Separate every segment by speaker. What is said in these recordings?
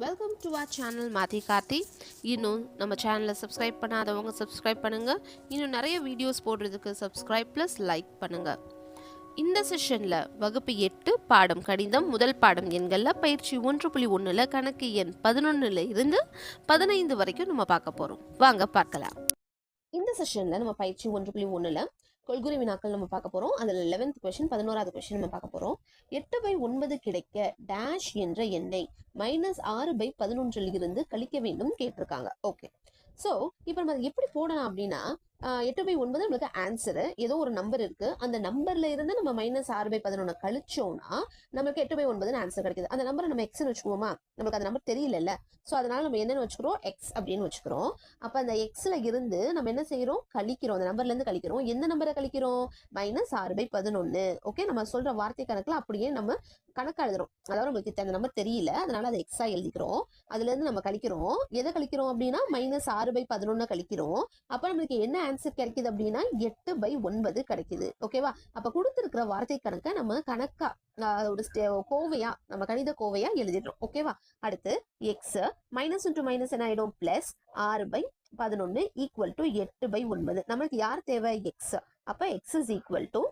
Speaker 1: Welcome to R channel மாதி கார்த்தி இன்னும் நம்ம சேனலை சப்ஸ்கிரைப் பண்ணாதவங்க சப்ஸ்கிரைப் பண்ணுங்கள் இன்னும் நிறைய வீடியோஸ் போடுறதுக்கு சப்ஸ்கிரைப் ப்ளஸ் லைக் பண்ணுங்கள் இந்த செஷனில் வகுப்பு எட்டு பாடம் கணிதம் முதல் பாடம் எண்களில் பயிற்சி ஒன்று புள்ளி ஒன்றில் கணக்கு எண் பதினொன்றில் இருந்து பதினைந்து வரைக்கும் நம்ம பார்க்க போகிறோம் வாங்க பார்க்கலாம். இந்த செஷனில் நம்ம பயிற்சி ஒன்று புள்ளி ஒன்றில் கொள்குறி வினாக்கள் நம்ம பார்க்க போகிறோம் அதில் லெவன்த் கொஷின் பதினோராவது கொஷின் நம்ம பார்க்க போகிறோம் எட்டு பை ஒன்பது கிடைக்க டேஷ் என்ற எண்ணை மைனஸ் ஆறு பை பதினொன்றில் இருந்து கழிக்க வேண்டும் கேட்டிருக்காங்க. ஓகே ஸோ இப்போ நம்ம அதை எப்படி போடலாம் அப்படின்னா எட்டு பை ஒன்பது நம்மளுக்கு ஆன்சரு ஏதோ ஒரு நம்பர் இருக்கு. அந்த நம்பர்ல இருந்து நம்ம மைனஸ் ஆறு பை பதினொன்று கழிச்சோம்னா நம்மளுக்கு எட்டு பை ஒன்பதுன்னு ஆன்சர் கிடைக்குது. அந்த நம்பரை நம்ம எக்ஸ்னு வச்சுக்குவோமா? நமக்கு அந்த நம்பர் தெரியலல்ல. ஸோ அதனால நம்ம என்னன்னு வச்சுக்கிறோம்? எக்ஸ் அப்படின்னு வச்சுக்கிறோம். அப்போ அந்த எக்ஸ்ல இருந்து நம்ம என்ன செய்யறோம்? கழிக்கிறோம். அந்த நம்பர்ல இருந்து கழிக்கிறோம். எந்த நம்பரை கழிக்கிறோம்? மைனஸ் ஆறு பை பதினொன்று ஓகே நம்ம சொல்ற வார்த்தை கணக்குல அப்படியே நம்ம கணக்கு எழுதுறோம். அதாவது நம்மளுக்கு அந்த நம்பர் தெரியல. அதனால அதை எக்ஸா எழுதிக்கிறோம். அதுல இருந்து நம்ம கழிக்கிறோம். எதை கழிக்கிறோம் அப்படின்னா? மைனஸ் ஆறு பை பதினொன்னு கழிக்கிறோம். அப்ப நம்மளுக்கு என்ன ஆன்சர் கிடைக்குது அப்படின்னா எட்டு பை ஒன்பது கிடைக்குது. ஓகேவா அப்ப கொடுத்துருக்கிற வார்த்தை கணக்கை நம்ம கணக்கா ஒரு ஸ்டே- கோவையா நம்ம கணித கோவையா எழுதிடுறோம். ஓகேவா அடுத்து எக்ஸ் மைனஸ் இன்டூ மைனஸ் என்ன ஆயிடும்? பிளஸ் ஆறு பை பதினொன்னு ஈக்குவல் டு எட்டு பை ஒன்பது. நம்மளுக்கு யார் தேவை? எக்ஸ் அப்ப எக்ஸ் இஸ் ஈக்குவல் டு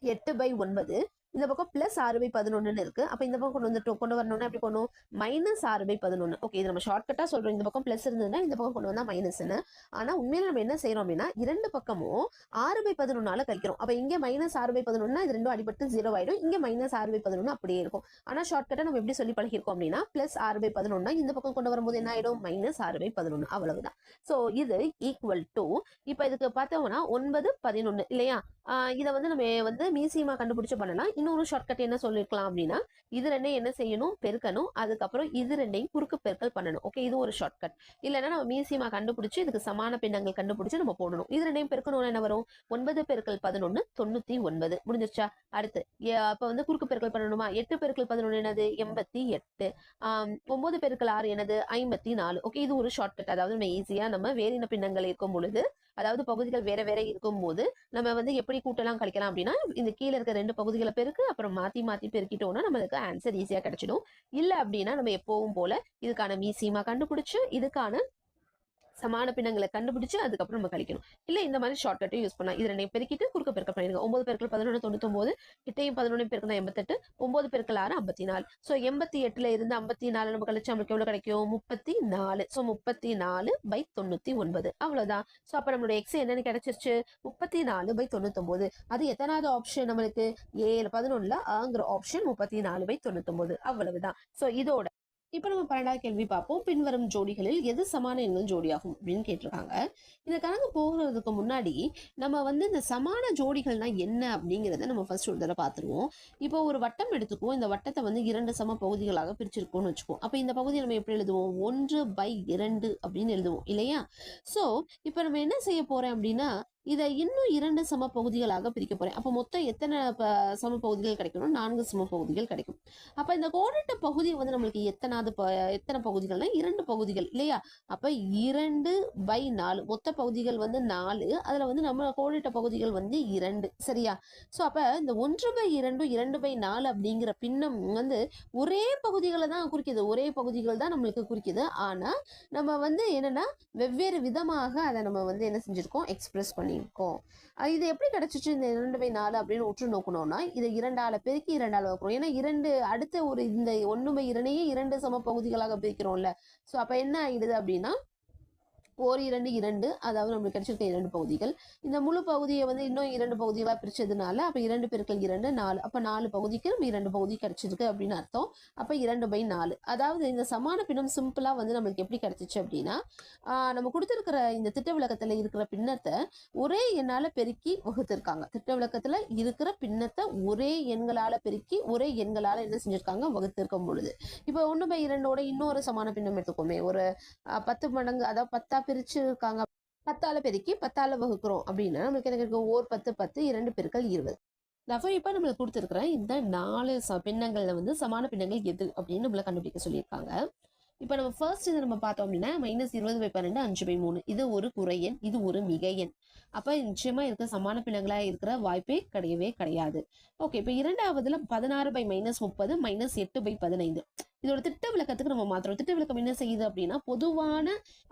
Speaker 1: எட்டு பை ஒன்பது இந்த பக்கம் பிளஸ் ஆறு பை பதினொன்னு இருக்கு. அப்ப இந்த பக்கம் கொண்டு வந்துட்டு கொண்டு வரணும்னா எப்படி பண்ணும் மைனஸ் ஆறு பை பதினொன்னு. ஓகே இது நம்ம ஷார்ட்கட்டா சொல்றோம். இந்த பக்கம் பிளஸ் இருந்ததுன்னா இந்த பக்கம் கொண்டு வந்தா மைனஸ்னு ஆனா உண்மையில நம்ம என்ன செய்யறோம் அப்படின்னா இரண்டு பக்கமும் ஆறு பை பதினொன்னால கழிக்கிறோம். அப்ப இங்க மைனஸ் ஆறு பை பதினொன்னா இது ரெண்டும் அடிபட்டு ஜீரோ ஆயிடும். இங்க மைனஸ் ஆறு பை பதினொன்னு அப்படியே இருக்கும். ஆனா ஷார்ட்கட்டா நம்ம எப்படி சொல்லி பழகிருக்கோம் அப்படின்னா பிளஸ் ஆறு பை பதினொன்னா இந்த பக்கம் கொண்டு வரும்போது என்ன ஆயிடும்? மைனஸ் ஆறு பை பதினொன்னு. அவ்வளவுதான். சோ இது ஈக்குவல் டு இப்ப இதுக்கு பார்த்தோம்னா ஒன்பது பதினொன்னு இல்லையா? இதை வந்து நம்ம வந்து மியூசியமாக கண்டுபிடிச்சு பண்ணலாம். இன்னொரு ஷார்ட்கட் என்ன சொல்லியிருக்கலாம் அப்படின்னா இது ரெண்டையும் என்ன செய்யணும்? பெருக்கணும். அதுக்கப்புறம் இது ரெண்டையும் குறுக்கு பெருக்கல் பண்ணணும். ஓகே இது ஒரு ஷார்ட்கட் இல்லைன்னா நம்ம மியூசியமாக கண்டுபிடிச்சி இதுக்கு சமான பின்னங்கள் கண்டுபிடிச்சி நம்ம போடணும். இது ரெண்டையும் பெருக்கணும்னா என்ன வரும்? ஒன்பது பெருக்கல் பதினொன்று தொண்ணூற்றி ஒன்பது. முடிஞ்சிருச்சா? அடுத்து அப்போ வந்து குறுக்கு பெருக்கல் பண்ணணுமா? எட்டு பெருக்கல் பதினொன்று என்னது? எண்பத்தி எட்டு. ஒன்பது பெருக்கல் ஆறு என்னது? ஐம்பத்தி நாலு. ஓகே இது ஒரு ஷார்ட்கட் அதாவது நம்ம ஈஸியாக நம்ம வேறின பின்னங்கள் இருக்கும் பொழுது அதாவது பகுதிகள் வேற வேற இருக்கும் போது நம்ம வந்து எப்படி கூட்டெல்லாம் கழிக்கலாம் அப்படின்னா இந்த கீழே இருக்க ரெண்டு பகுதிகளை பெருக்கு அப்புறம் மாத்தி மாத்தி பெருக்கிட்டோம்னா நம்மளுக்கு ஆன்சர் ஈஸியா கிடைச்சிடும். இல்ல அப்படின்னா நம்ம எப்பவும் போல இதுக்கான மீசியமா கண்டுபிடிச்சு இதுக்கான சமான பின்னங்களை கண்டுபிடிச்சு அதுக்கப்புறம் நம்ம கழிக்கணும். இல்ல இந்த மாதிரி ஷார்ட்கட்டையும் யூஸ் பண்ணலாம். இது ரெண்டையும் பெருக்கிட்டு குறுக்க பெருக்க பண்ணிடுங்க. ஒன்பது பெருக்கள் பதினொன்று தொண்ணூத்தொம்பது எட்டையும் பதினொன்று பெருக்கணும் எண்பத்தெட்டு ஒன்பது பெருக்கள் ஆறு ஐம்பத்தி நாலு ஸோ எண்பத்தி எட்டுல இருந்து ஐம்பத்தி நாலு நம்ம கழிச்சு நம்மளுக்கு எவ்வளவு கிடைக்கும்? முப்பத்தி நாலு ஸோ முப்பத்தி நாலு பை தொண்ணூத்தி ஒன்பது அவ்வளவுதான். ஸோ அப்ப நம்மளோட எக்ஸ் என்னன்னு கிடைச்சிருச்சு? முப்பத்தி நாலு பை தொண்ணூத்தொன்பது அது எத்தனாவது ஆப்ஷன் நம்மளுக்கு? ஏழு பதினொன்னுல ஆங்கிற ஆப்ஷன் முப்பத்தி நாலு பை தொண்ணூத்தொன்பது அவ்வளவுதான். ஸோ இதோட இப்போ நம்ம பன்னெண்டாவது கேள்வி பார்ப்போம். பின்வரும் ஜோடிகளில் எது சமான எண்கள் ஜோடியாகும் அப்படின்னு கேட்டிருக்காங்க. இந்த கணக்கு போகிறதுக்கு முன்னாடி நம்ம வந்து இந்த சமான ஜோடிகள்னா என்ன அப்படிங்கிறத நம்ம ஃபர்ஸ்ட் ஒரு தடவை பார்த்துருவோம். இப்போ ஒரு வட்டம் எடுத்துக்குவோம். இந்த வட்டத்தை வந்து இரண்டு சம பகுதிகளாக பிரிச்சிருக்கோம்னு வச்சுக்குவோம். அப்போ இந்த பகுதியை நம்ம எப்படி எழுதுவோம்? ஒன்று பை இரண்டு அப்படின்னு எழுதுவோம். இல்லையா? ஸோ இப்போ நம்ம என்ன செய்ய போகிறேன் அப்படின்னா இதை இன்னும் இரண்டு சம பகுதிகளாக பிரிக்க போறேன். அப்போ மொத்தம் எத்தனை சம பகுதிகள் கிடைக்கணும்? நான்கு சம பகுதிகள் கிடைக்கும். அப்ப இந்த கோடிட்ட பகுதி வந்து நம்மளுக்கு எத்தனாவது ப- எத்தனை பகுதிகள்னா இரண்டு பகுதிகள் இல்லையா? அப்ப இரண்டு பை நாலு. மொத்த பகுதிகள் வந்து நாலு. அதுல வந்து நம்ம கோடிட்ட பகுதிகள் வந்து இரண்டு. சரியா? ஸோ அப்ப இந்த ஒன்று பை இரண்டு இரண்டு பை நாலு அப்படிங்கிற பின்னம் வந்து ஒரே பகுதிகளை தான் குறிக்குது. ஒரே பகுதிகள் தான் நம்மளுக்கு குறிக்குது. ஆனா நம்ம வந்து என்னன்னா வெவ்வேறு விதமாக அதை நம்ம வந்து என்ன செஞ்சிருக்கோம்? எக்ஸ்பிரஸ் பண்ணியிருக்கோம் இது எப்படி கிடச்சிச்சு இந்த இரண்டு பை நாலு அப்படின்னு உற்று நோக்கணும்னா இதை இரண்டால பெருக்கி இரண்டால் வகுக்கிறோம் ஏன்னா இரண்டு அடுத்த ஒரு இந்த ஒன்று பை இரண்டையே இரண்டு சம பகுதிகளாக பிரிக்கிறோம்ல. ஸோ அப்ப என்ன ஆயிடுது அப்படின்னா ஓர் இரண்டு இரண்டு அதாவது நம்மளுக்கு கிடைச்சிருக்க இரண்டு பகுதிகள். இந்த முழு பகுதியை வந்து இன்னும் இரண்டு பகுதிகளாக பிரிச்சதுனால அப்ப இரண்டு பெருக்கல் இரண்டு நாலு அப்போ நாலு பகுதிக்கு நம்ம இரண்டு பகுதி கிடைச்சிருக்கு அப்படின்னு அர்த்தம். அப்ப இரண்டு பை நாலு. அதாவது இந்த சமான பின்னம் சிம்பிளா வந்து நம்மளுக்கு எப்படி கிடைச்சிச்சு அப்படின்னா ஆஹ் நம்ம கொடுத்துருக்கிற இந்த திட்ட விளக்கத்துல இருக்கிற பின்னத்தை ஒரே எண்ணால பெருக்கி வகுத்திருக்காங்க. திட்ட விளக்கத்துல இருக்கிற பின்னத்தை ஒரே எண்களால பெருக்கி ஒரே எண்களால என்ன செஞ்சிருக்காங்க? வகுத்திருக்கும் பொழுது. இப்போ ஒண்ணு பை இரண்டோட இன்னொரு சமான பின்னம் எடுத்துக்கோமே. ஒரு பத்து மடங்கு அதாவது பத்தா பிரிச்சு இருக்காங்க பத்தால பெருக்கி பத்தால வகுக்கிறோம் அப்படின்னா நம்மளுக்கு எனக்கு இருக்கு ஓர் பத்து பத்து இரண்டு பெருக்கள் இருபது. தஃபை இப்போ நம்மளுக்கு கொடுத்துருக்கிற இந்த நாலு ச பின்னங்கள்ல வந்து சமான பின்னங்கள் எது அப்படின்னு நம்மளை கண்டுபிடிக்க சொல்லியிருக்காங்க. இப்போ நம்ம ஃபர்ஸ்ட் இதை நம்ம பார்த்தோம் அப்படின்னா மைனஸ் இருபது பை பன்னெண்டு அஞ்சு பை மூணு. இது ஒரு குறையன் இது ஒரு மிகையன் அப்போ அப்ப நிச்சயமா இருக்க சமான பின்னங்களா இருக்கிற வாய்ப்பே கிடையவே கிடையாது. ஓகே இப்போ இரண்டாவதுல பதினாறு பை மைனஸ் முப்பது மைனஸ் எட்டு பை பதினைந்து. இதோட திட்ட விளக்கத்துக்கு நம்ம மாத்திரம் திட்ட விளக்கம் என்ன செய்யுது அப்படின்னா பொதுவான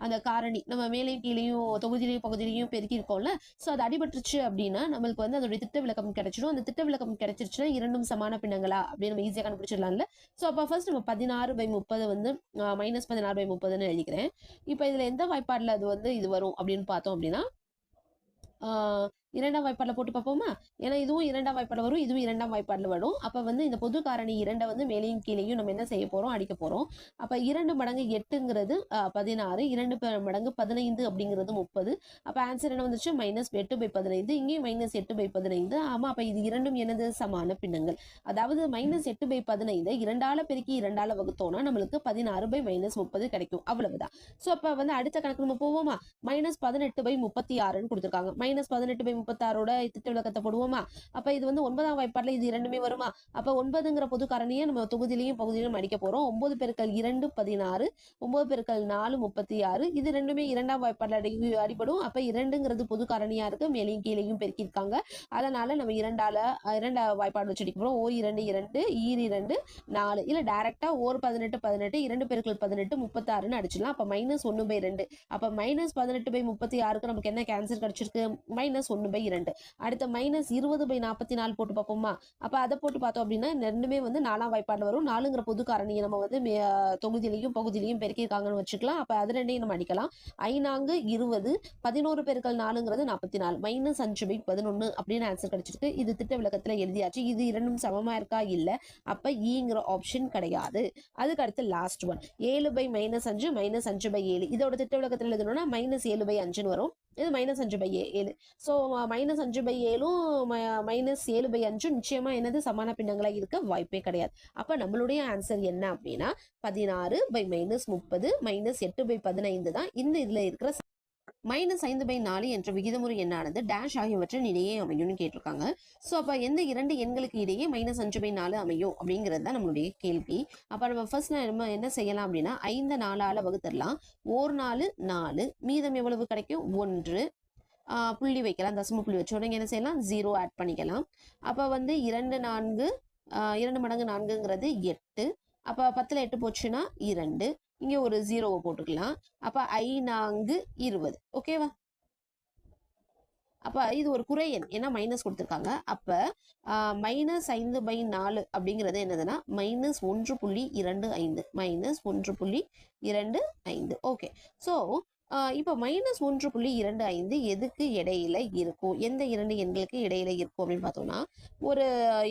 Speaker 1: அந்த காரணி நம்ம மேலே கீழேயும் தொகுதியிலையும் பகுதியிலையும் பெருக்கி இருக்கோம்ல. ஸோ அது அடிபட்டுருச்சு அப்படின்னா நம்மளுக்கு வந்து அதோட திட்ட விளக்கம் கிடைச்சிடும். அந்த திட்ட விளக்கம் கிடைச்சிருச்சுன்னா இரண்டும் சமான பின்னங்களா அப்படின்னு நம்ம ஈஸியாக கண்டுபிடிச்சிடலாம்ல. ஸோ அப்போ ஃபர்ஸ்ட் நம்ம பதினாறு பை முப்பது வந்து மைனஸ் பதினாறு பை முப்பதுன்னு எழுதிக்கிறேன். இப்போ இதில் எந்த வாய்ப்பாடில் அது வந்து இது வரும் அப்படின்னு பார்த்தோம் அப்படின்னா இரண்டாம் வாய்ப்பாடில் போட்டு பார்ப்போமா? ஏன்னா இதுவும் இரண்டாம் வாய்ப்பாடில் வரும் இதுவும் இரண்டாம் வாய்ப்பாடில் வரும். அப்போ வந்து இந்த பொது காரணி இரண்டை வந்து மேலேயும் கீழேயும் நம்ம என்ன செய்ய போகிறோம் அடிக்க போகிறோம் அப்போ இரண்டு மடங்கு எட்டுங்கிறது பதினாறு. இரண்டு மடங்கு பதினைந்து அப்படிங்கிறது முப்பது. அப்போ ஆன்சர் என்ன வந்துச்சு? மைனஸ் எட்டு பை பதினைந்து. இங்கேயும் மைனஸ் எட்டு பை பதினைந்து. ஆமாம் அப்போ இது இரண்டும் எனது சமான பின்னங்கள். அதாவது மைனஸ் எட்டு பை பதினைந்து இரண்டால பெருக்கி இரண்டால வகுத்தோம்னா நம்மளுக்கு பதினாறு பை மைனஸ் முப்பது கிடைக்கும். அவ்வளவுதான். ஸோ அப்போ வந்து அடுத்த கணக்கு நம்ம போவோமா? மைனஸ் பதினெட்டு பை முப்பத்தி ஆறுன்னு கொடுத்துருக்காங்க. மைனஸ் பதினெட்டு பை முப்பத்தாறோட திட்ட விளக்கத்தை போடுவோமா? அப்போ இது வந்து ஒன்பதாம் வாய்ப்பாட்டில் இது இரண்டுமே வருமா? அப்போ ஒன்பதுங்கிற பொது காரணியை நம்ம தொகுதியிலையும் பகுதியிலும் அடிக்க போகிறோம் ஒன்பது பெருக்கள் இரண்டு பதினாறு ஒன்பது பெருக்கள் நாலு முப்பத்தி ஆறு இது ரெண்டுமே இரண்டாம் வாய்ப்பாட்டில் அடி அடிபடும். அப்போ இரண்டுங்கிறது பொது காரணியா இருக்கு. மேலேயும் கீழேயும் பெருக்கியிருக்காங்க. அதனால நம்ம இரண்டால இரண்டா வாய்ப்பாடு வச்சு அடிக்க போகிறோம் ஓ இரண்டு இரண்டு ஈர் இரண்டு நாலு. இல்லை டேரெக்டாக ஓர் பதினெட்டு பதினெட்டு இரண்டு பெருக்கள் பதினெட்டு முப்பத்தாறுன்னு அடிச்சிடலாம். அப்போ மைனஸ் ஒன்று பை ரெண்டு அப்போ மைனஸ் பதினெட்டு பை முப்பத்தி ஆறுக்கு நமக்கு என்ன கேன்சர் கிடைச்சிருக்கு? மைனஸ் ஒன்று பை இரண்டு. அடுத்த மைனஸ் இருபது பை நாற்பத்தி நாலு போட்டு பார்ப்போமா? அப்போ அதை போட்டு பார்த்தோம் அப்படின்னா ரெண்டுமே வந்து நாலாம் வாய்ப்பாடு வரும். நாலுங்கிற பொது காரணியை நம்ம வந்து தொகுதியிலையும் பகுதியிலையும் பெருக்கியிருக்காங்கன்னு வச்சுக்கலாம். அப்போ அது ரெண்டையும் நம்ம அடிக்கலாம். ஐநான்கு இருபது பதினோரு பெருக்கல் நாலுங்கிறது நாற்பத்தி நாலு மைனஸ் அஞ்சு பை பதினொன்று அப்படின்னு ஆன்சர் கிடைச்சிருக்கு. இது திட்ட விளக்கத்தில் எழுதியாச்சு. இது இரண்டும் சமமா இருக்கா? இல்லை. அப்போ ஈங்கிற ஆப்ஷன் கிடையாது. அதுக்கு அடுத்து லாஸ்ட் ஒன் ஏழு பை மைனஸ் அஞ்சு மைனஸ் அஞ்சு பை ஏழு. இதோட திட்ட விளக்கத்தில் எழுதணும்னா மைனஸ் ஏழு பை அஞ்சுன்னு வரும். இது மைனஸ் அஞ்சு பை ஏழு. ஸோ மைனஸ் அஞ்சு பை ஏழும் மைனஸ் ஏழு பை அஞ்சும் நிச்சயமா என்னது சமான பின்னங்களாக இருக்க வாய்ப்பே கிடையாது. அப்போ நம்மளுடைய ஆன்சர் என்ன அப்படின்னா பதினாறு பை மைனஸ் முப்பது மைனஸ் எட்டு பை பதினைந்து தான் இந்த இதில் இருக்கிற மைனஸ் ஐந்து பை நாலு என்ற விகிதமுறை எண்ணானது டேஷ் ஆகியவற்றின் இடையே அமையும்னு கேட்டிருக்காங்க. ஸோ அப்போ எந்த இரண்டு எண்களுக்கு இடையே மைனஸ் அஞ்சு பை நாலு அமையும்? அப்படிங்கிறது தான் நம்மளுடைய கேள்வி. அப்போ நம்ம ஃபர்ஸ்ட் நம்ம என்ன செய்யலாம் அப்படின்னா ஐந்து நாலால வகுத்தரலாம். ஓர் நாலு நாலு. மீதம் எவ்வளவு கிடைக்கும்? ஒன்று. புள்ளி வைக்கலாம். தசம புள்ளி வச்சு. உடனே என்ன செய்யலாம்? ஜீரோ ஆட் பண்ணிக்கலாம். அப்போ வந்து இரண்டு நான்கு இரண்டு மடங்கு நான்குங்கிறது எட்டு. அப்போ பத்தில் எட்டு போச்சுன்னா இரண்டு. இங்கே ஒரு ஜீரோவை போட்டுக்கலாம். அப்போ ஐ நான்கு இருபது. ஓகேவா அப்போ இது ஒரு குறையன் ஏன்னா மைனஸ் கொடுத்துருக்காங்க. அப்போ மைனஸ் ஐந்து பை நாலு அப்படிங்கிறது என்னதுன்னா மைனஸ் ஒன்று புள்ளி இரண்டு ஐந்து. மைனஸ் ஒன்று புள்ளி இரண்டு ஐந்து. ஓகே ஸோ இப்போ மைனஸ் ஒன்று புள்ளி இரண்டு ஐந்து எதுக்கு இடையில இருக்கும்? எந்த இரண்டு எண்களுக்கு இடையில இருக்கும் அப்படின்னு பார்த்தோம்னா ஒரு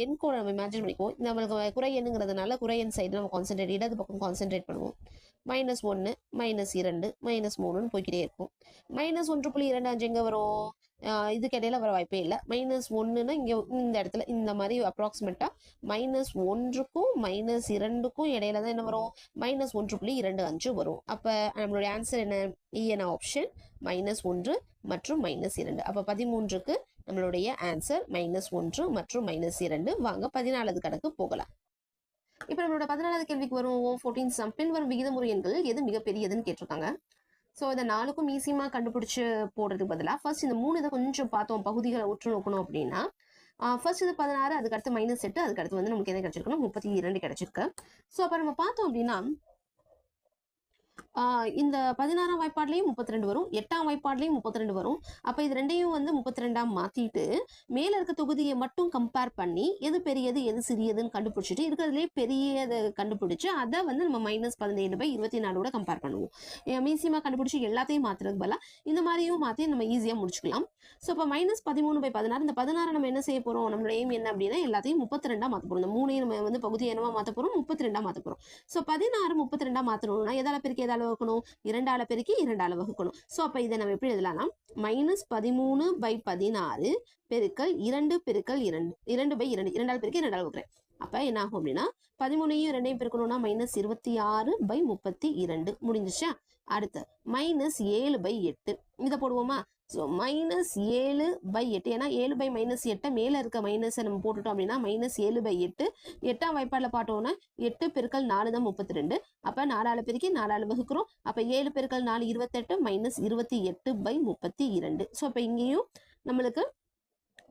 Speaker 1: எண் கூட நம்ம இமேஜின் பண்ணிக்குவோம். நம்மளுக்கு குறை எண்ணுங்கிறதுனால குறை எண் சைடு நம்ம கான்சென்ட்ரேட் இடது பக்கம் கான்சென்ட்ரேட் பண்ணுவோம். மைனஸ் ஒன்று மைனஸ் இரண்டு மைனஸ் மூணுன்னு போய்கிட்டே இருக்கும். மைனஸ் ஒன்று புள்ளி இரண்டு அஞ்சு எங்கே வரும்? இதுக்கு இடையில வர வாய்ப்பே இல்லை. மைனஸ் ஒன்றுனா இங்கே இந்த இடத்துல இந்த மாதிரி அப்ராக்சிமேட்டாக மைனஸ் ஒன்றுக்கும் மைனஸ் இரண்டுக்கும் இடையில தான் என்ன வரும்? மைனஸ் ஒன்று புள்ளி இரண்டு அஞ்சு வரும். அப்போ நம்மளுடைய ஆன்சர் என்ன? இஎன ஆப்ஷன் மைனஸ் ஒன்று மற்றும் மைனஸ் இரண்டு. அப்போ பதிமூன்றுக்கு நம்மளுடைய ஆன்சர் மைனஸ் ஒன்று மற்றும் மைனஸ் இரண்டு. வாங்க பதினாலாவது கணக்கு போகலாம். இப்போ நம்மளோட பதினாலாவது கேள்விக்கு வரும். ஃபோர்டீன் சம் பின் வரும் விகிதமுறை எண்கள் எது மிகப்பெரியதுன்னு கேட்டிருக்காங்க. ஸோ இதை நாளுக்கும் ஈஸியமாக கண்டுபிடிச்சு போடுறதுக்கு பதிலாக ஃபர்ஸ்ட் இந்த மூணு இதை கொஞ்சம் பார்த்தோம் பகுதிகளை உற்று நோக்கணும் அப்படின்னா ஃபர்ஸ்ட் இது பதினாறு அதுக்கடுத்து மைனஸ் எட்டு அதுக்கடுத்து வந்து நமக்கு என்ன கிடைச்சிருக்கணும் முப்பத்தி இரண்டு கிடைச்சிருக்கு. ஸோ அப்போ நம்ம பார்த்தோம் அப்படின்னா இந்த பதினாறாம் வாய்ப்பாடுலையும் முப்பத்தி ரெண்டு வரும். எட்டாம் வாய்ப்பாடுலையும் முப்பத்தி ரெண்டு வரும். அப்போ இது ரெண்டையும் வந்து முப்பத்தி ரெண்டாம் மாற்றிட்டு மேலே இருக்க தொகுதியை மட்டும் கம்பேர் பண்ணி எது பெரியது எது சிறியதுன்னு கண்டுபிடிச்சிட்டு இருக்கிறதுலேயே பெரியதை கண்டுபிடிச்சு அதை வந்து நம்ம மைனஸ் பதினேழு பை இருபத்தி நாலோட கம்பேர் பண்ணுவோம். ஈஸியாக கண்டுபிடிச்சி எல்லாத்தையும் மாற்றுறதுக்கு பதிலாக இந்த மாதிரியும் மாற்றி நம்ம ஈஸியாக முடிச்சுக்கலாம். ஸோ இப்போ மைனஸ் பதிமூணு பை பதினாறு இந்த பதினாறு நம்ம என்ன செய்ய போகிறோம் நம்மளோட எய்ம் என்ன அப்படின்னா எல்லாத்தையும் முப்பத்தி ரெண்டாக மாற்ற போகிறோம் இந்த மூணையும் நம்ம வந்து பகுதி என்னவா மாற்ற போகிறோம் முப்பத்தி ரெண்டாக மாற்ற போகிறோம் ஸோ பதினாறு முப்பத்தி ரெண்டாக மாற்றணும்னா எதால பெருக்கி எதால வகுக்கணும். இரண்டால பெருக்கி இரண்டால வகுக்கணும். ஸோ அப்போ இதை நம்ம எப்படி எழுதலாம் மைனஸ் பதிமூணு பை பதினாறு பெருக்கல் இரண்டு பெருக்கல் இரண்டு. இரண்டு பை இரண்டு. இரண்டால் பெருக்கி இரண்டால் வகுக்கிறேன். அப்போ என்ன ஆகும் அப்படின்னா பதிமூணையும் இரண்டையும் பெருக்கணும்னா மைனஸ் இருபத்தி ஆறு பை முப்பத்தி இரண்டு. முடிஞ்சிச்சா அடுத்து மைனஸ் ஏழு பை எட்டு. இதை போடுவோமா? ஸோ மைனஸ் ஏழு பை எட்டு. ஏன்னா ஏழு பை மைனஸ் எட்டை மேலே இருக்க மைனஸை நம்ம போட்டுட்டோம் அப்படின்னா மைனஸ் ஏழு பை எட்டு. எட்டாம் வாய்ப்பாடில் பாட்டோன்னா எட்டு பெருக்கள் நாலு தான் முப்பத்தி ரெண்டு அப்போ நாலாள் பெருக்கி நாலாலு வகுக்கிறோம். அப்போ ஏழு பெருக்கள் நாலு இருபத்தெட்டு மைனஸ் இருபத்தி எட்டு பை முப்பத்தி இரண்டு. ஸோ அப்போ இங்கேயும் நம்மளுக்கு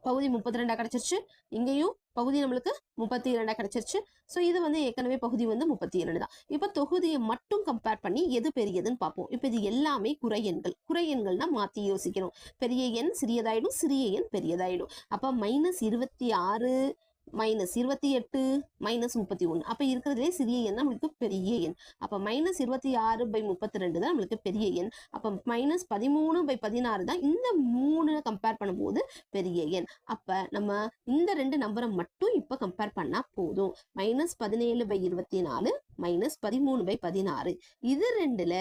Speaker 1: பகுதி முப்பத்தி ரெண்டாக கிடச்சிருச்சு. இங்கேயும் பகுதி நம்மளுக்கு முப்பத்தி இரண்டா கிடைச்சிருச்சு. ஸோ இது வந்து ஏற்கனவே பகுதி வந்து முப்பத்தி இரண்டு தான். இப்போ தொகுதியை மட்டும் கம்பேர் பண்ணி எது பெரியதுன்னு பார்ப்போம். இப்போ இது எல்லாமே குறை எண்கள். குறை எண்கள்னா மாற்றி யோசிக்கணும். பெரிய எண் சிறியதாயிடும் சிறிய எண் பெரியதாயிடும். அப்போ மைனஸ் இருபத்தி ஆறு மைனஸ் இருபத்தி எட்டு மைனஸ் முப்பத்தி ஒன்று அப்போ இருக்கிறதுலே சிறிய எண் நம்மளுக்கு பெரிய எண். அப்போ மைனஸ் இருபத்தி ஆறு பை முப்பத்தி ரெண்டு தான் நம்மளுக்கு பெரிய எண். அப்போ மைனஸ் பதிமூணு பை பதினாறு தான் இந்த மூணு கம்பேர் பண்ணும்போது பெரிய எண். அப்போ நம்ம இந்த ரெண்டு நம்பரை மட்டும் இப்போ கம்பேர் பண்ணால் போதும். மைனஸ் பதினேழு பை இருபத்தி நாலு மைனஸ் பதிமூணு பை பதினாறு. இது ரெண்டுல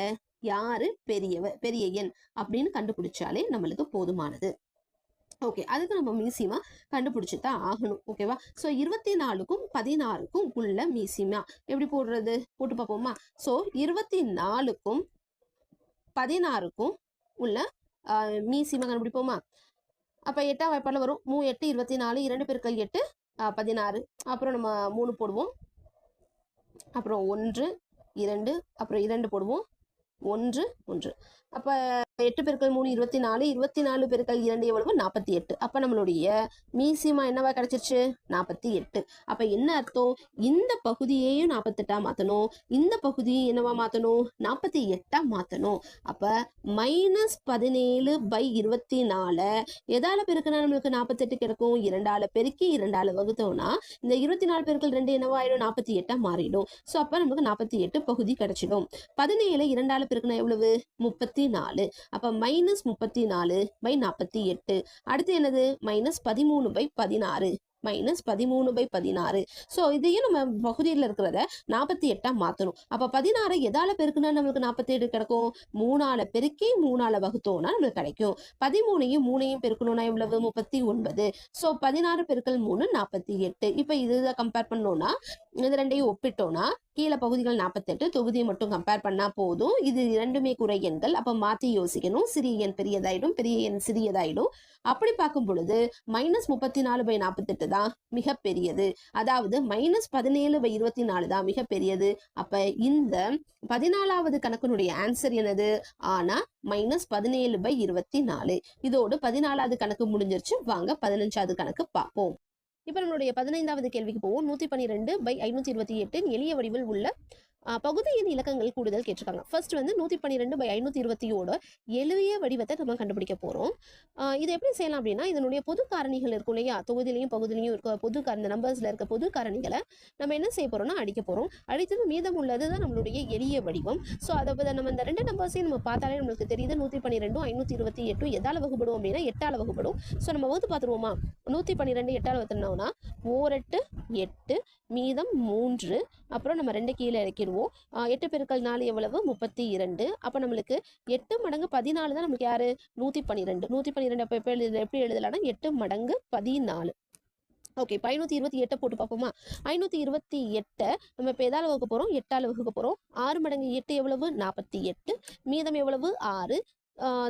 Speaker 1: யாரு பெரியவ பெரிய எண் அப்படின்னு கண்டுபிடிச்சாலே நம்மளுக்கு போதுமானது. ஓகே அதுக்கு நம்ம மீசிமா கண்டுபிடிச்சி தான் ஆகணும். ஓகேவா ஸோ இருபத்தி நாலுக்கும் பதினாறுக்கும் உள்ள மீசிமா எப்படி போடுறது? போட்டு பார்ப்போமா? ஸோ இருபத்தி நாலுக்கும் பதினாறுக்கும் உள்ள ஆஹ், மீசிமா கண்டுபிடிப்போமா? அப்போ எட்டாம் வாய்ப்பாடில் வரும். மூ எட்டு இருபத்தி நாலு இரண்டு பேருக்கு எட்டு பதினாறு. அப்புறம் நம்ம மூணு போடுவோம். அப்புறம் ஒன்று இரண்டு அப்புறம் இரண்டு போடுவோம். ஒன்று ஒன்று. அப்போ எட்டு பெருக்கள் மூணு இருபத்தி நாலு இருபத்தி நாலு பெருக்கள் இரண்டு எவ்வளவு? நாற்பத்தி எட்டு. அப்போ நம்மளுடைய மீசிமா என்னவா கிடைச்சிருச்சு? நாற்பத்தி எட்டு. அப்போ என்ன அர்த்தம்? இந்த பகுதியையும் நாற்பத்தெட்டா மாற்றணும் இந்த பகுதியை என்னவா மாற்றணும் நாற்பத்தி எட்டா மாற்றணும் அப்போ மைனஸ் பதினேழு பை இருபத்தி நாலு. எதால பெருக்கினா நம்மளுக்கு நாற்பத்தெட்டு கிடைக்கும்? இரண்டால பெருக்கி இரண்டால வகுத்தோம்னா இந்த இருபத்தி நாலு பெருக்கள் ரெண்டு என்னவா ஆயிடும் நாற்பத்தி எட்டா மாறிடும். ஸோ அப்போ நமக்கு நாற்பத்தி எட்டு பகுதி கிடைச்சிடும். பதினேழு இரண்டால பெருக்கினா எவ்வளவு? முப்பத்தி நாலு. அப்போ மைனஸ் முப்பத்தி நாலு பை நாற்பத்தி எட்டு. அடுத்து என்னது? மைனஸ் பதிமூணு பை பதினாறு. மைனஸ் பதிமூணு பை பதினாறு. ஸோ இதையும் நம்ம பகுதியில் இருக்கிறத நாற்பத்தி எட்டா மாற்றணும் அப்போ பதினாறு எதால பெருக்குனா நம்மளுக்கு நாற்பத்தி எட்டு கிடைக்கும்? மூணால பெருக்கி மூணால வகுத்தோம்னா நம்மளுக்கு கிடைக்கும். பதிமூணையும் மூணையும் பெருக்கணும்னா எவ்வளவு? முப்பத்தி ஒன்பது. ஸோ பதினாறு பெருக்கல் மூணு நாற்பத்தி எட்டு. இப்போ இதை கம்பேர் பண்ணோம்னா இது ரெண்டையும் ஒப்பிட்டோம்னா கீழே பகுதிகள் நாற்பத்தெட்டு தொகுதியை மட்டும் கம்பேர் பண்ணா போதும். இது இரண்டுமே குறை எண்கள். அப்போ மாத்தி யோசிக்கணும். சிறிய எண் பெரியதாயிடும் பெரிய எண் சிறியதாயிடும். அப்படி பார்க்கும் பொழுது மைனஸ் முப்பத்தி நாலு பை நாற்பத்தெட்டு தான் தான் மிகப்பெரியது அதாவது மைனஸ் பதினேழு பை இருபத்தி நாலு தான் மிகப்பெரியது அப்போ இந்த பதினாலாவது கணக்கினுடைய ஆன்சர் என்னது? ஆனா மைனஸ் பதினேழு பை இருபத்தி நாலு இதோடு பதினாலாவது கணக்கு முடிஞ்சிருச்சு. வாங்க பதினஞ்சாவது கணக்கு பார்ப்போம். இப்போ நம்மளுடைய பதினைந்தாவது கேள்விக்கு போவோம். நூற்றி பன்னிரெண்டு பை ஐநூற்றி இருபத்தி எட்டின் எளிய வடிவில் உள்ள பகுதியின் இலக்கங்கள் கூடுதல் கேட்டிருக்காங்க. ஃபர்ஸ்ட் வந்து நூற்றி பன்னிரெண்டு பை ஐநூற்றி இருபத்தியோட எளிய வடிவத்தை நம்ம கண்டுபிடிக்க போகிறோம் இது எப்படி செய்யலாம் அப்படின்னா இதனுடைய பொது காரணிகள் இருக்கும் இல்லையா? தொகுதியிலையும் பகுதியிலையும் இருக்க பொது கார- இந்த நம்பர்ஸில் இருக்க பொது காரணிகளை நம்ம என்ன செய்ய போகிறோம்னா அடிக்க போகிறோம் அடித்தது மீதம் உள்ளது தான் நம்மளுடைய எளிய வடிவம். ஸோ அதை பத்தி நம்ம இந்த ரெண்டு நம்பர்ஸையும் நம்ம பார்த்தாலே நம்மளுக்கு தெரியுது நூற்றி பன்னிரெண்டும் ஐநூற்றி இருபத்தி எட்டும் எதால் வகுப்படும் அப்படின்னா எட்டால் வகுப்படும் ஸோ நம்ம வந்து பார்த்துருவோமா? நூற்றி பன்னிரெண்டு எட்டால் வகுத்துனோம்னா ஓரெட்டு எட்டு மீதம் மூன்று அப்புறம் நம்ம ரெண்டு கீழே இறக்கிடுவோம். ஆஹ் எட்டு பெருக்கல் நாலு எவ்வளவு? முப்பத்தி இரண்டு. அப்போ நம்மளுக்கு எட்டு மடங்கு பதினாலு தான் நமக்கு யாரு? நூற்றி பன்னிரெண்டு. நூற்றி பன்னிரெண்டு அப்போ எப்போ எழுது எப்படி எழுதலாம்னா எட்டு மடங்கு பதினாலு. ஓகே இப்போ ஐநூற்றி இருபத்தி எட்டை போட்டு பார்ப்போமா? ஐநூற்றி இருபத்தி எட்டை நம்ம இப்போ எதாவது வகுக்க போகிறோம் எட்டால் வகுக்க போகிறோம் ஆறு மடங்கு எட்டு எவ்வளவு? நாற்பத்தி எட்டு. மீதம் எவ்வளவு? ஆறு.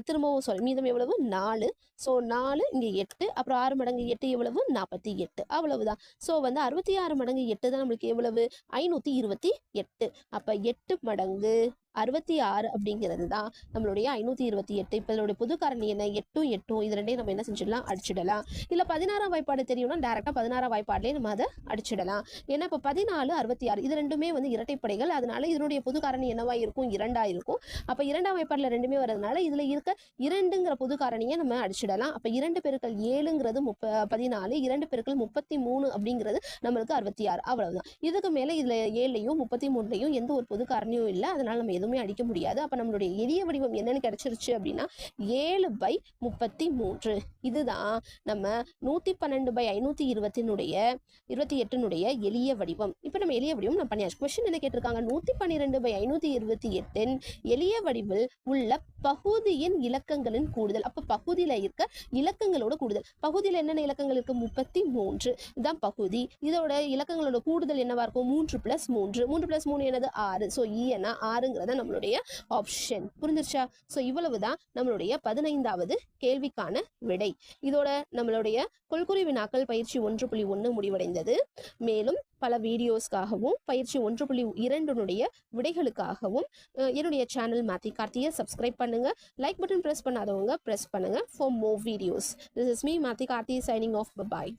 Speaker 1: திரும்பவும் சாரி மீதம் எவ்வளவு? நாலு. ஸோ நாலு இங்கே எட்டு. அப்புறம் ஆறு மடங்கு எட்டு எவ்வளவு? நாற்பத்தி எட்டு. அவ்வளவுதான். ஸோ வந்து அறுபத்தி ஆறு மடங்கு எட்டு தான் நம்மளுக்கு எவ்வளவு? ஐநூற்றி இருபத்தி எட்டு. அப்போ எட்டு மடங்கு அறுபத்தி ஆறு அப்படிங்கிறது தான் நம்மளுடைய ஐநூற்றி இருபத்தி எட்டு. இப்போ இதனுடைய புது காரணி என்ன? எட்டும் எட்டும் இது ரெண்டையும் நம்ம என்ன செஞ்சிடலாம்? அடிச்சிடலாம். இல்லை பதினாறாம் வாய்ப்பாடு தெரியும்னா டேரெக்டாக பதினாறாம் வாய்ப்பாடுலேயே நம்ம அதை அடிச்சிடலாம். ஏன்னா இப்போ பதினாலு அறுபத்தி ஆறு இது ரெண்டுமே வந்து இரட்டைப்படைகள். அதனால இதனுடைய புது காரணி என்னவா இருக்கும்? இரண்டாக இருக்கும். அப்போ இரண்டாம் வாய்ப்பாடில் ரெண்டுமே வரதுனால இதில் இருக்க இரண்டுங்கிற புது காரணியை நம்ம அடிச்சிடலாம். அப்போ இரண்டு பெருக்கள் ஏழுங்கிறது முப்ப பதினாலு. இரண்டு பெருக்கள் முப்பத்தி மூணு அப்படிங்கிறது நம்மளுக்கு அறுபத்தி ஆறு. அவ்வளவுதான். இதுக்கு மேலே இதில் ஏழுலையும் முப்பத்தி மூணுலையும் எந்த ஒரு புது காரணியும் இல்லை. அதனால நம்ம எதுவும் அடிக்க முடியாது. அப்போ நம்மளுடைய எளிய வடிவம் என்னென்னு கிடைச்சிருச்சு அப்படின்னா ஏழு பை முப்பத்தி மூன்று இதுதான் நம்ம நூற்றி பன்னெண்டு பை ஐநூற்றி இருபத்தினுடைய இருபத்தி எட்டினுடைய எளிய வடிவம். இப்போ நம்ம எளிய வடிவம் நம்ம பண்ணியாச்சு. கொஸ்டின் என்ன கேட்டிருக்காங்க? நூற்றி பன்னிரெண்டு பை ஐநூற்றி இருபத்தி எட்டின் எளிய வடிவில் உள்ள பகுதியின் இலக்கங்களின் கூடுதல். அப்போ பகுதியில் இருக்க இலக்கங்களோட கூடுதல். பகுதியில் என்னென்ன இலக்கங்கள் இருக்குது முப்பத்தி மூன்று இதுதான் பகுதி. இதோட இலக்கங்களோட கூடுதல் என்னவா இருக்கும்? மூன்று ப்ளஸ் மூன்று. மூன்று ப்ளஸ் மூணு என்னது? ஆறு. ஸோ ஈயனா e ஆறுங்கிறத நம்மளுடைய ஆப்ஷன் புரிஞ்சிருச்சா? ஸோ இவ்வளவு தான் நம்மளுடைய பதினைந்தாவது கேள்விக்கான விடை. இதோட நம்மளுடைய கொள்குறி வினாக்கள் பயிற்சி ஒன்று புள்ளி ஒன்று முடிவடைந்தது. மேலும் பல வீடியோஸ்க்காகவும் பயிற்சி ஒன்று புள்ளி இரண்டுனுடைய விடைகளுக்காகவும் என்னுடைய சேனல் மாத்தி கார்த்தியை சப்ஸ்கிரைப் பண்ணுங்க. லைக் பட்டன் ப்ரெஸ் பண்ணாதவங்க ப்ரெஸ் பண்ணுங்க for more videos this is me Mathi Karthi signing of bye